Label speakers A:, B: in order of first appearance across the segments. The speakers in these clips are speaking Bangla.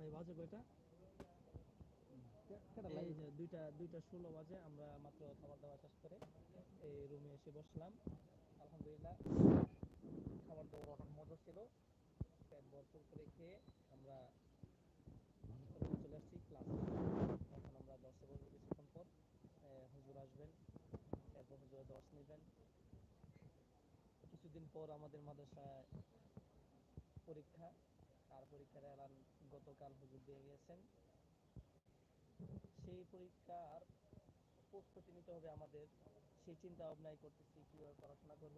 A: ভাই বাজে কয়টা? এই যে দুইটা দুইটা ষোলো বাজে আমরা মাত্র খাবার দাবার শেষ করে এই রুমে এসে বসলাম। আলহামদুলিল্লাহ খাবার দাবার অনেক মজা ছিল। পেট ভরপুর করে খেয়ে আমরা চলে আসছি ক্লাসে এখন আমরা দশে বসবো কিছুক্ষণ পর হুজুর আসবেন। এরপর হুজুরের দশ নেবেন। কিছুদিন পর আমাদের মাদ্রাসায় পরীক্ষা। আর পরীক্ষার এলান গতকাল হুজুর দিয়ে সেই পরীক্ষার প্রস্তুতি নিতে হবে আমাদের। সেই চিন্তা ভাবনাই করতেছি, কীভাবে পড়াশোনা করব।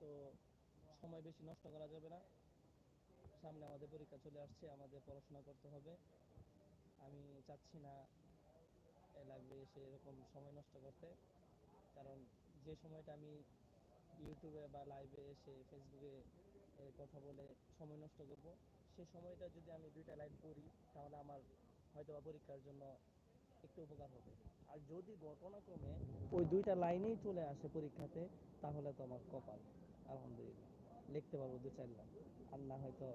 A: তো সময় বেশি নষ্ট করা যাবে না। সামনে আমাদের পরীক্ষা চলে আসছে, আমাদের পড়াশোনা করতে হবে। আমি চাচ্ছি না লাগবে এসে এরকম সময় নষ্ট করতে। কারণ যে সময়টা আমি ইউটিউবে বা লাইভে এসে ফেসবুকে কথা বলে সময় নষ্ট করব, সে সময়টা যদি আমি দুইটা লাইন পড়ি তাহলে আমার হয়তো পরীক্ষার জন্য একটু উপকার হবে। আর যদি ঘটনাক্রমে ওই দুইটা লাইনেই চলে আসে পরীক্ষাতে, তাহলে তো আমার কপাল, আলহামদুলিল্লাহ, লিখতে পারব দু চার লাইন আর হয়তো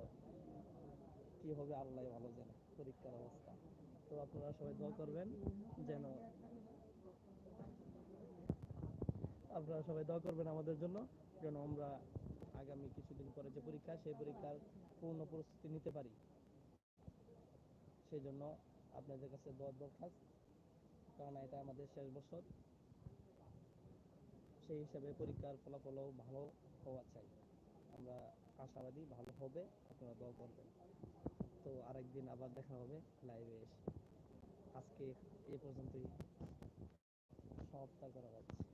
A: কি হবে, আল্লাহ ভালো জানে পরীক্ষার অবস্থা। তো আপনারা সবাই দোয়া করবেন যেন আপনারা সবাই দোয়া করবেন আমাদের জন্য, যেন আমরা আগামী কিছুদিন পরে যে পরীক্ষা, সেই পরীক্ষার পূর্ণ প্রস্তুতি নিতে পারি। সেই জন্য আপনাদের কাছে দোয়ার দরখাস্ত, কারণ এটা আমাদের শেষ বছর। সেই হিসাবে পরীক্ষার ফলাফলও ভালো হওয়া চাই। আমরা আশাবাদী, ভালো হবে, আপনারা দোয়া করবেন। তো আরেকদিন আবার দেখা হবে লাইভে এসে। আজকে এ পর্যন্তই। সমাপ্ত করা যাচ্ছে